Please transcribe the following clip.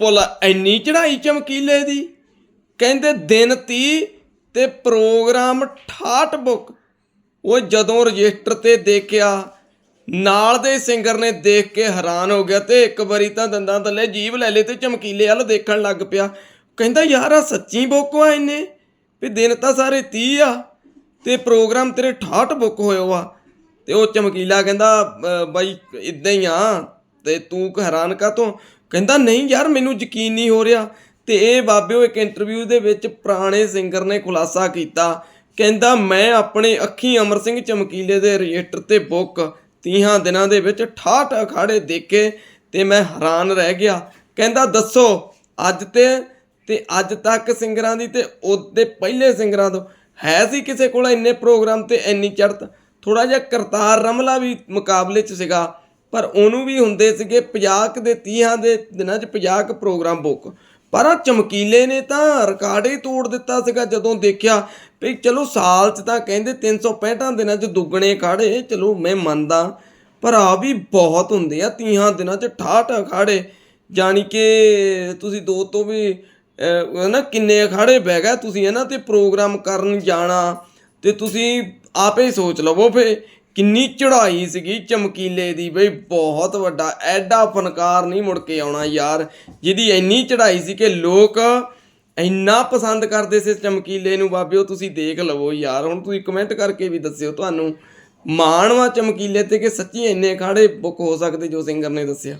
ਪੁੱਲ ਇੰਨੀ ਚੜਾਈ ਚਮਕੀਲੇ ਦੀ। ਕਹਿੰਦੇ ਦਿਨ 30 ਤੇ ਪ੍ਰੋਗਰਾਮ 68 ਬੁੱਕ। ਉਹ ਜਦੋਂ ਰਜਿਸਟਰ ਤੇ ਦੇਖਿਆ ਨਾਲ ਦੇ ਸਿੰਗਰ ਨੇ ਦੇਖ ਕੇ ਹੈਰਾਨ ਹੋ ਗਿਆ ਤੇ ਇੱਕ ਵਾਰੀ ਤਾਂ ਦੰਦਾਂ ਥੱਲੇ ਜੀਭ ਲੈ ਲਈ ਤੇ ਚਮਕੀਲੇ ਵੱਲ ਦੇਖਣ ਲੱਗ ਪਿਆ। ਕਹਿੰਦਾ ਯਾਰ ਆ ਸੱਚੀ ਬੁੱਕ ਆ ਇਹਨੇ ਵੀ ਦਿਨ ਤਾਂ ਸਾਰੇ 30 ਆ ਤੇ ਪ੍ਰੋਗਰਾਮ ਤੇਰੇ 68 ਬੁੱਕ ਹੋਇਆ ਵਾ ਤੇ ਉਹ ਚਮਕੀਲਾ ਕਹਿੰਦਾ ਅ, ਬਾਈ ਇਦਾਂ ਹੀ ਆ ਤੇ ਤੂੰ ਹੈਰਾਨ ਕਾ ਤੋਂ ਕਹਿੰਦਾ, ਨਹੀਂ ਯਾਰ, ਮੈਨੂੰ ਯਕੀਨ ਨਹੀਂ ਹੋ ਰਿਹਾ। ਤੇ ਇਹ ਬਾਬਿਓ ਇੱਕ ਇੰਟਰਵਿਊ ਦੇ ਵਿੱਚ ਪੁਰਾਣੇ ਸਿੰਗਰ ਨੇ ਖੁਲਾਸਾ ਕੀਤਾ। ਕਹਿੰਦਾ, ਮੈਂ ਆਪਣੇ ਅੱਖੀ ਅਮਰ ਸਿੰਘ ਚਮਕੀਲੇ ਦੇ ਰਜਿਸਟਰ ਤੇ ਬੁੱਕ 30 ਦਿਨਾਂ ਦੇ ਵਿੱਚ 68 ਅਖਾੜੇ ਦੇਖੇ ਤੇ ਮੈਂ ਹੈਰਾਨ ਰਹਿ ਗਿਆ। ਕਹਿੰਦਾ, ਦੱਸੋ, ਅੱਜ ਤੇ ਤੇ ਅੱਜ ਤੱਕ ਸਿੰਗਰਾਂ ਦੀ ਤੇ ਉਹਦੇ ਪਹਿਲੇ ਸਿੰਗਰਾਂ ਤੋਂ ਹੈ ਸੀ ਕਿਸੇ ਕੋਲ ਇੰਨੇ ਪ੍ਰੋਗਰਾਮ ਤੇ ਇੰਨੀ ਚੜ੍ਹਤ? ਥੋੜਾ ਜਿਹਾ ਕਰਤਾਰ ਰਮਲਾ ਵੀ ਮੁਕਾਬਲੇ 'ਚ ਸੀਗਾ। ਪਰ ਉਹਨੂੰ ਵੀ ਹੁੰਦੇ ਸੀਗੇ 50 ਕੁ ਦੇ 30 ਦੇ ਦਿਨਾਂ 'ਚ 50 ਕੁ ਪ੍ਰੋਗਰਾਮ ਬੁੱਕ ਪਰ ਆ ਚਮਕੀਲੇ ਨੇ ਤਾਂ ਰਿਕਾਰਡ ਹੀ ਤੋੜ ਦਿੱਤਾ ਸੀਗਾ ਜਦੋਂ ਦੇਖਿਆ ਵੀ ਚਲੋ ਸਾਲ 'ਚ ਤਾਂ ਕਹਿੰਦੇ 365 ਦਿਨਾਂ 'ਚ ਦੁੱਗਣੇ ਅਖਾੜੇ ਚਲੋ ਮੈਂ ਮੰਨਦਾ। ਪਰ ਆ ਵੀ ਬਹੁਤ ਹੁੰਦੇ ਆ 30 ਦਿਨਾਂ 'ਚ 68 ਅਖਾੜੇ। ਜਾਣੀ ਕਿ ਤੁਸੀਂ ਦੋ ਤੋਂ ਵੀ ਅਹ, ਨਾ ਕਿੰਨੇ ਅਖਾੜੇ ਬਹਿ ਗਏ ਤੁਸੀਂ ਇਹਨਾਂ ਤੇ ਪ੍ਰੋਗਰਾਮ ਕਰਨ ਜਾਣਾ ਤੇ ਤੁਸੀਂ ਆਪੇ ਹੀ ਸੋਚ ਲਵੋ ਫੇ। ਕਿੰਨੀ ਚੜ੍ਹਾਈ ਸੀਗੀ ਚਮਕੀਲੇ ਦੀ ਬਈ, ਬਹੁਤ ਵੱਡਾ, ਐਡਾ ਫਨਕਾਰ ਨਹੀਂ ਮੁੜ ਕੇ ਆਉਣਾ ਯਾਰ, ਜਿਹਦੀ ਇੰਨੀ ਚੜ੍ਹਾਈ ਸੀ ਕਿ ਲੋਕ ਇੰਨਾ ਪਸੰਦ ਕਰਦੇ ਸੀ ਚਮਕੀਲੇ ਨੂੰ। ਬਾਬਿਓ, ਤੁਸੀਂ ਦੇਖ ਲਵੋ ਯਾਰ, ਹੁਣ ਤੁਸੀਂ ਕਮੈਂਟ ਕਰਕੇ ਵੀ ਦੱਸਿਓ ਤੁਹਾਨੂੰ ਮਾਣ ਵਾ ਚਮਕੀਲੇ ਤੇ ਕਿ ਸੱਚੀ ਇੰਨੇ ਅਖਾੜੇ ਬੁੱਕ ਹੋ ਸਕਦੇ ਜੋ ਸਿੰਗਰ ਨੇ ਦੱਸਿਆ?